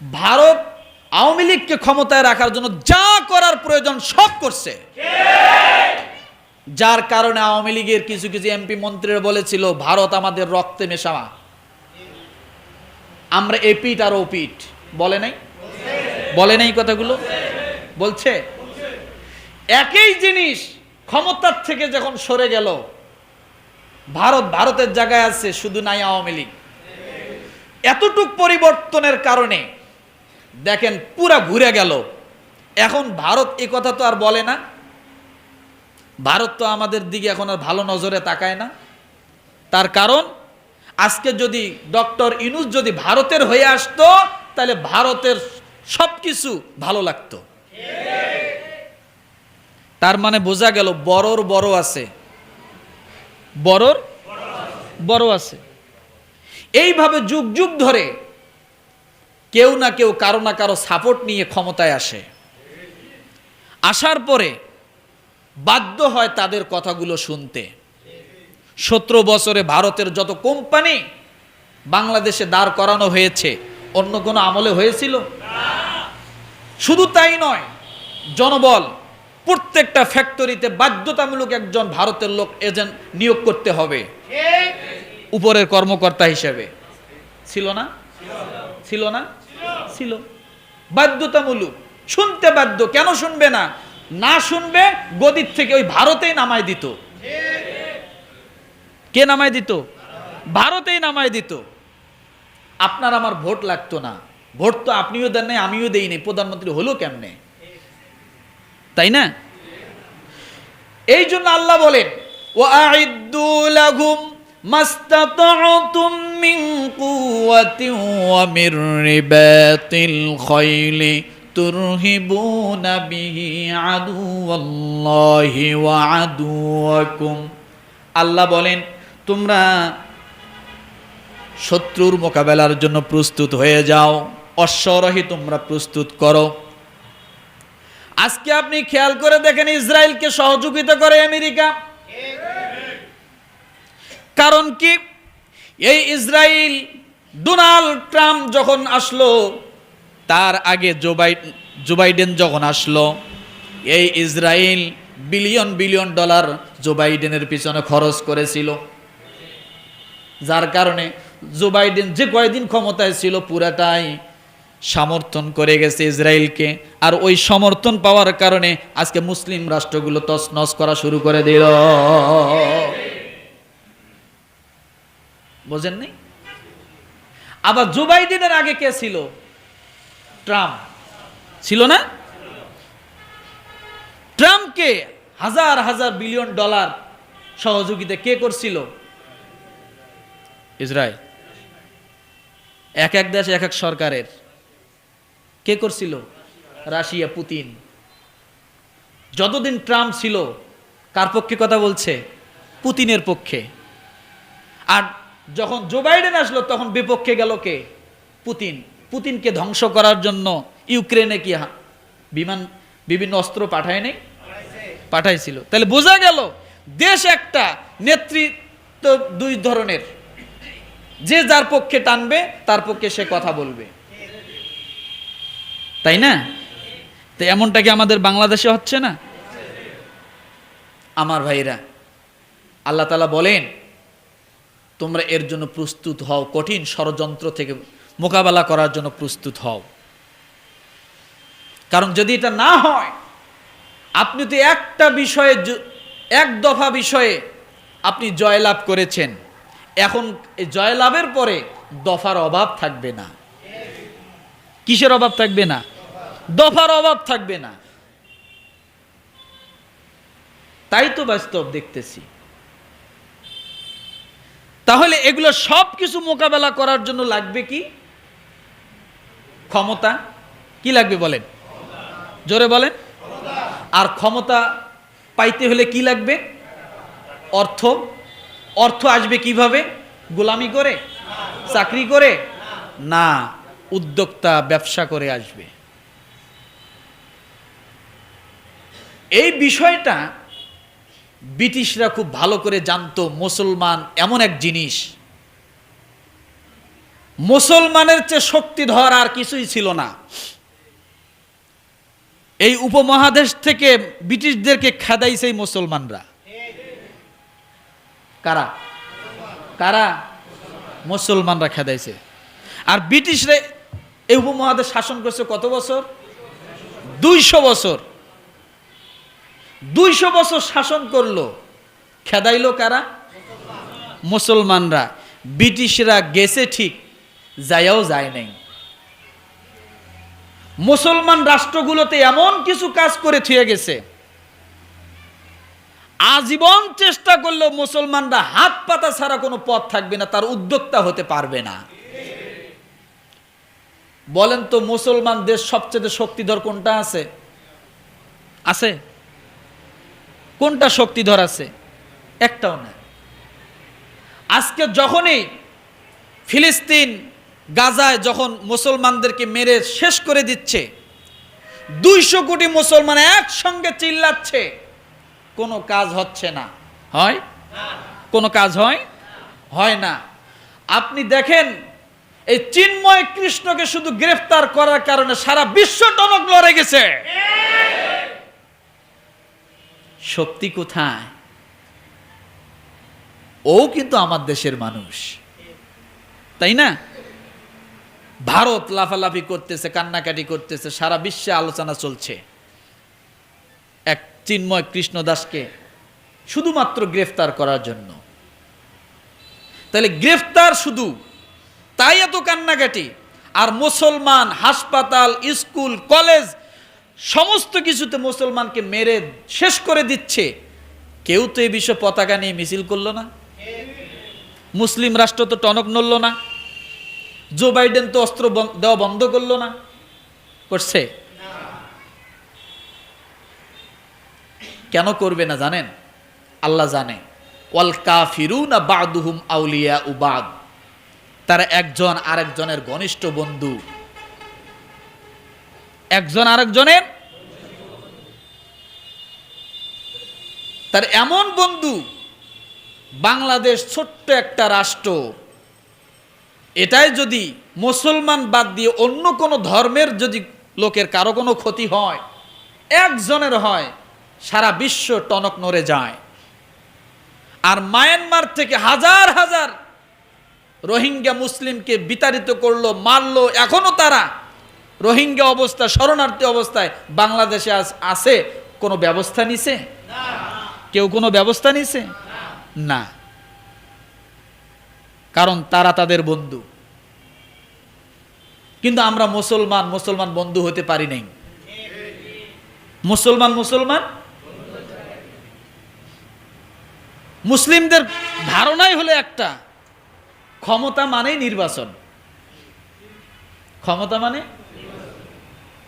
ভারত আওয়ামী লীগকে ক্ষমতায় রাখার জন্য যা করার প্রয়োজন সব করছে। যার কারণে আওয়ামী লীগের কিছু কিছু এমপি মন্ত্রীরা বলেছিল, ভারত আমাদের রক্তে মেশামা আমরা এপিট আর ওপিট বলে নাই? বলে নাই কথাগুলো? বলছে? একই জিনিস ক্ষমতার থেকে যখন সরে গেল, ভারত ভারতের জায়গায় আছে, শুধু নাই আওয়ামী লীগ। এতটুক পরিবর্তনের কারণে দেখেন, পুরা ঘুরে গেল। এখন ভারত এ কথা তো আর বলে না। ভারত তো আমাদের দিকে এখন আর ভালো নজরে তাকায় না। তার কারণ, আজকে যদি ডক্টর ইনুস যদি ভারতের হয়ে আসতো, তাহলে ভারতের সব কিছু ভালো লাগতো। তার মানে বোঝা গেল, বড়র বড় আছে। বড়র বড় আছে। এইভাবে যুগ যুগ ধরে কেউ না কেউ কারও না কারও সাপোর্ট নিয়ে ক্ষমতায় আসে। আসার পরে বাধ্য হয় তাদের কথাগুলো শুনতে। সতেরো বছরে ভারতের যত কোম্পানি বাংলাদেশে দাঁড় করানো হয়েছে অন্য কোনো আমলে হয়েছিল? শুধু তাই নয় জনবল প্রত্যেকটা ফ্যাক্টরিতে বাধ্যতামূলক একজন ভারতের লোক এজেন্ট নিয়োগ করতে হবে। উপরের কর্মকর্তা হিসেবে। ছিল না? ছিল না? ছিল। বাধ্যতামূলক। শুনতে বাধ্য। কেন শুনবে না? না শুনবে গদির থেকে ওই ভারতেই নামায় দিত। কে নামায় দিত? ভারতেই নামায় দিত। আপনার আমার ভোট লাগতো না। ভোট তো আপনিও দেন নাই, আমিও দেইনি প্রধানমন্ত্রী হলো কেমনে? তাই না? এই জন্য আল্লাহ বলেন ও আইদ্দু লাহুম মাস্তাতাতুম মিন কুওয়াতিন ওয়া মির রিবাতিল খাইলি তুরহিবুনা বিহি আদুওয়াল্লাহি ওয়া আদুওয়াকুম। আল্লাহ বলেন, তোমরা শত্রুর মোকাবেলার জন্য প্রস্তুত হয়ে যাও, অশ্বরোহী তোমরা প্রস্তুত করো। আজকে আপনি খেয়াল করে দেখেন ইসরায়েলকে সহযোগিতা করে আমেরিকা। কারণ কি? এই ইসরায়েল ডোনাল্ড ট্রাম্প যখন আসলো, তার আগে জো বাই- জো বাইডেন যখন আসলো, এই Israel billion billion dollar Joe বাইডেনের পিছনে খরচ করেছিল। যার কারণে জো বাইডেন যে কয়দিন ক্ষমতায় ছিল, পুরাটাই সমর্থন করে গেছে ইসরায়েলকে আর ওই সমর্থন পাওয়ার কারণে আজকে মুসলিম রাষ্ট্রগুলো তছনছ করা শুরু করে দিল। বোঝেন নাই? আবার জো বাইডেনের আগে কে ছিল? ট্রাম্প। ছিল না? ট্রাম্পকে হাজার হাজার বিলিয়ন ডলার সহযোগিতা কে করছিল? ইসরায়েল। এক এক দেশ, এক এক সরকারের। কে করছিল? Russia, Putin. যতদিন ট্রাম্প ছিল, কার পক্ষে কথা বলছে? পুতিনের পক্ষে। আর যখন জো বাইডেন আসলো, তখন বিপক্ষে গেল কে? পুতিন। পুতিনকে ধ্বংস করার জন্য ইউক্রেনে কি বিমান, বিভিন্ন অস্ত্র পাঠায় নেই? পাঠাইছিল। তাহলে বোঝা গেল, দেশ একটা নেতৃত্ব দুই ধরনের। যে যার পক্ষে টানবে, তার পক্ষে সে কথা বলবে। তাই না? তো এমনটা কি আমাদের বাংলাদেশে হচ্ছে না? আমার ভাইরা, আল্লাহ তালা বলেন তোমরা এর জন্য প্রস্তুত হও। কঠিন ষড়যন্ত্র থেকে মোকাবেলা করার জন্য প্রস্তুত হও। কারণ যদি এটা না হয়, আপনি তো একটা বিষয়ে এক দফা বিষয়ে আপনি জয়লাভ করেছেন। এখন জয়লাভের পরে দফার অভাব থাকবে না। কিসের অভাব থাকবে না? দফার অভাব থাকবে না। তাই তো বাস্তব দেখতেছি। তাহলে এগুলো সব কিছু মোকাবেলা করার জন্য লাগবে কি? ক্ষমতা। কি লাগবে বলেন? জোরে বলেন। আর ক্ষমতা পাইতে হলে কি লাগবে? অর্থ। অর্থ আসবে কীভাবে? গোলামি করে? চাকরি করে? না, উদ্যোক্তা ব্যবসা করে আসবে। এই বিষয়টা ব্রিটিশরা খুব ভালো করে জানতো মুসলমান এমন এক জিনিস। মুসলমানের চেয়ে শক্তিধর আর কিছুই ছিল না। এই উপমহাদেশ থেকে ব্রিটিশদেরকে খেদাইছে এই মুসলমানরা। কারা? কারা? মুসলমানরা খেদাইছে। আর ব্রিটিশরা এই উপমহাদেশ শাসন করছে কত বছর? দুইশো বছর। দুইশো বছর শাসন করল। খেদাইলো কারা? মুসলমানরা। ব্রিটিশরা গেছে ঠিক, যায়াও যায় নাই। মুসলমান রাষ্ট্রগুলোতে এমন কিছু কাজ করে থুয়ে গেছে। আজীবন চেষ্টা করলেও মুসলমানরা হাত পাতা ছাড়া কোনো পথ থাকবে না, তার উদ্যোক্তা হতে পারবে না। বলেন তো মুসলমান দেশ সবচেয়ে শক্তিধর কোনটা আছে? আছে? কোনটা শক্তিধর আছে? একটাও না। আজকে যখনই ফিলিস্তিন গাজায় যখন মুসলমানদেরকে মেরে শেষ করে দিচ্ছে, দুইশো কোটি মুসলমান একসঙ্গে চিল্লাচ্ছে, কোনো কাজ হচ্ছে না। হয়? কোনো কাজ হয়? হয় না। আপনি দেখেন, এই চিন্ময় কৃষ্ণকে শুধু গ্রেফতার করার কারণে সারা বিশ্ব টনক লড়ে গেছে। শক্তি কোথায়? ও কিন্তু আমার দেশের মানুষ। তাই না? ভারত লাফালাফি করতেছে, কান্নাকাটি করতেছে, সারা বিশ্বে আলোচনা চলছে। এক চিন্ময় কৃষ্ণদাসকে শুধুমাত্র গ্রেফতার করার জন্য। তাহলে গ্রেফতার শুধু, তাই এত কান্নাকাটি? আর মুসলমান, হাসপাতাল, স্কুল, কলেজ সমস্ত কিছুতে মুসলমানকে মেরে শেষ করে দিচ্ছে। কেউ তো এই বিষয়ে পতাকা নিয়ে মিছিল করল না। মুসলিম রাষ্ট্র তো টনক নড়ল না। জো বাইডেন তো অস্ত্র দেওয়া বন্ধ করল না। করছে? কেন করবে না জানেন? আল্লাহ জানে। ওয়াল কাফিরুনা বাদুহুম আউলিয়া উবাদ তারা একজন আরেকজনের ঘনিষ্ঠ বন্ধু। একজন আরেকজনের। তার এমন বন্ধু, বাংলাদেশ ছোট্ট একটা রাষ্ট্র। এটাই যদি মুসলমান বাদ দিয়ে অন্য কোনো ধর্মের যদি লোকের কারও কোনো ক্ষতি হয়, একজনের হয়, সারা বিশ্ব টনক নড়ে যায়। আর মায়ানমার থেকে হাজার হাজার রোহিঙ্গা মুসলিমকে বিতাড়িত করল, মারলো, এখনও তারা রোহিঙ্গা অবস্থা, শরণার্থী অবস্থায় বাংলাদেশে আজ আছে? কোনো ব্যবস্থা নিছে? কেউ কোনো ব্যবস্থা নিছে? না। কারণ তারা তাদের বন্ধু। কিন্তু আমরা মুসলমান মুসলমান বন্ধু হতে পারি নাই। মুসলমান মুসলমান? মুসলিমদের ধারণাই হলো একটা। ক্ষমতা মানেই নির্বাচন। ক্ষমতা মানে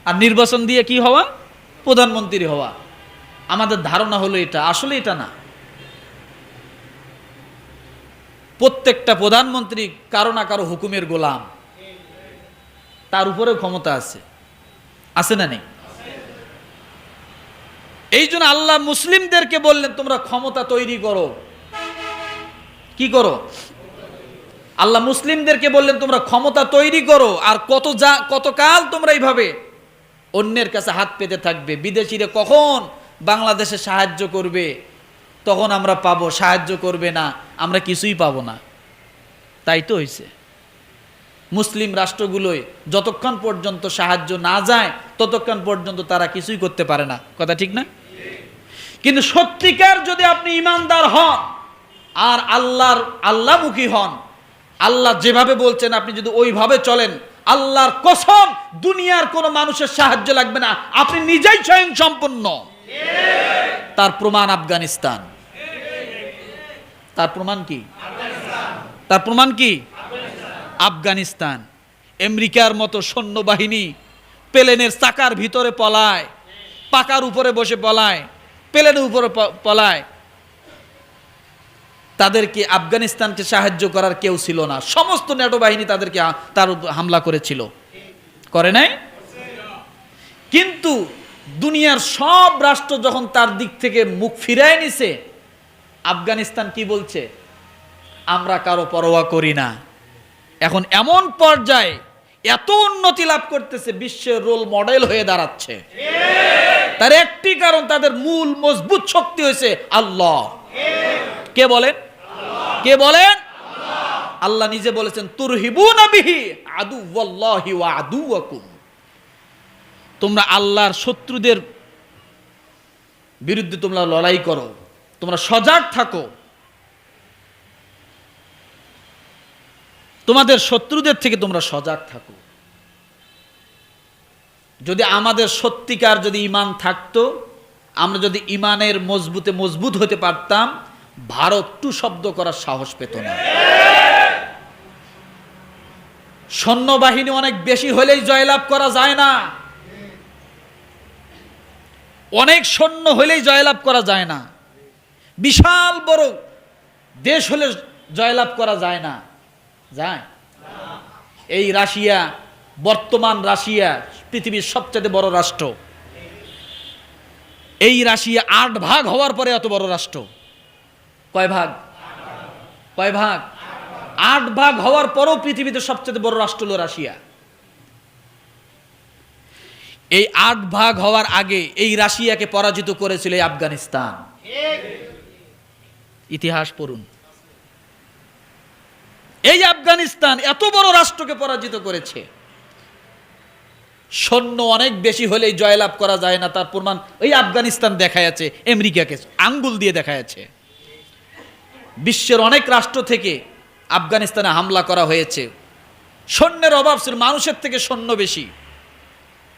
আর নির্বাচন দিয়ে কি হওয়া? প্রধানমন্ত্রী হওয়া। আমাদের ধারণা হলো এটা। আসলে এটা না। প্রত্যেকটা প্রধানমন্ত্রী কারও না কারও হুকুমের গোলাম। তার উপরেও ক্ষমতা আছে। আছে না নেই? এই জন্য আল্লাহ মুসলিমদেরকে বললেন, তোমরা ক্ষমতা তৈরি করো। কি করো? আল্লাহ মুসলিমদেরকে বললেন, তোমরা ক্ষমতা তৈরি করো। আর কত যা, কতকাল তোমরা এইভাবে অন্যের কাছে হাত পেতে থাকবে। বিদেশিরা কখন বাংলাদেশে সাহায্য করবে? তখন আমরা পাবো। সাহায্য করবে না, আমরা কিছুই পাবো না। তাই তো হয়েছে মুসলিম রাষ্ট্রগুলোয় যতক্ষণ পর্যন্ত সাহায্য না যায়, ততক্ষণ পর্যন্ত তারা কিছুই করতে পারে না। কথা ঠিক না? কিন্তু সত্যিকার যদি আপনি ইমানদার হন, আর আল্লাহর আল্লাহমুখী হন, আল্লাহ যেভাবে বলছেন, আপনি যদি ওইভাবে চলেন আল্লাহর কসম, দুনিয়ার কোনো মানুষের সাহায্য লাগবে না। আপনি নিজেই স্বয়ং সম্পন্ন তার প্রমাণ আফগানিস্তান। তার প্রমাণ কি? তার প্রমাণ কি? আফগানিস্তান। আমেরিকার মতো সৈন্যবাহিনী প্লেনের চাকার ভিতরে পলায়, পাকার উপরে বসে পলায়, প্লেনের উপরে পলায়। তাদেরকে আফগানিস্তানকে সাহায্য করার কেউ ছিল না। সমস্ত নেটো বাহিনী তাদেরকে তার হামলা করেছিল। করে নাই? কিন্তু দুনিয়ার সব রাষ্ট্র যখন তার দিক থেকে মুখ ফিরায় নিছে, আফগানিস্তান কি বলছে? আমরা কারও পরোয়া করি না। এখন এমন পর্যায়ে এত উন্নতি লাভ করতেছে, বিশ্বের রোল মডেল হয়ে দাঁড়াচ্ছে। তার একটি কারণ, তাদের মূল মজবুত শক্তি হয়েছে আল্লাহ। কে বলেন? কে বলেন? আল্লাহ নিজে বলেছেন, তুরহিবুনা বিহি ওয়া আদুওয়াকুম। তোমরা আল্লাহর শত্রুদের বিরুদ্ধে তোমরা লড়াই করো, তোমরা সজাগ থাকো। তোমাদের শত্রুদের থেকে তোমরা সজাগ থাকো। যদি আমাদের সত্যিকার যদি ইমান থাকতো, আমরা যদি ইমানের মজবুতে মজবুত হতে পারতাম ভারত টু শব্দ করার সাহস পেত না। সৈন্যবাহিনী অনেক বেশি হলেই জয়লাভ করা যায় না। অনেক সৈন্য হলেই জয়লাভ করা যায় না। বিশাল বড় দেশ হলে জয়লাভ করা যায় না। যায়? এই রাশিয়া, বর্তমান রাশিয়া পৃথিবীর সবচেয়ে বড় রাষ্ট্র। এই রাশিয়া আট ভাগ হওয়ার পরে এত বড় রাষ্ট্র। কয় ভাগ? কয় ভাগ? আট ভাগ হওয়ার পরও পৃথিবীতে সবচেয়ে বড় রাষ্ট্র হলো রাশিয়া। এই আট ভাগ হওয়ার আগে এই রাশিয়াকে পরাজিত করেছিল আফগানিস্তান। ইতিহাস পড়ুন। এই আফগানিস্তান এত বড় রাষ্ট্রকে পরাজিত করেছে। সৈন্য অনেক বেশি হলেই জয়লাভ করা যায় না, তার প্রমাণ ওই আফগানিস্তান দেখা যাচ্ছে আমেরিকাকে আঙ্গুল দিয়ে দেখা যাচ্ছে বিশ্বের অনেক রাষ্ট্র থেকে আফগানিস্তানে হামলা করা হয়েছে। সৈন্যের অভাব ছিল, মানুষের থেকে সৈন্য বেশি।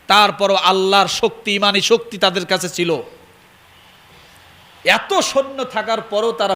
তারপরও আল্লাহর শক্তি, ইমানি শক্তি তাদের কাছে ছিল। এত সৈন্য থাকার পরও তারা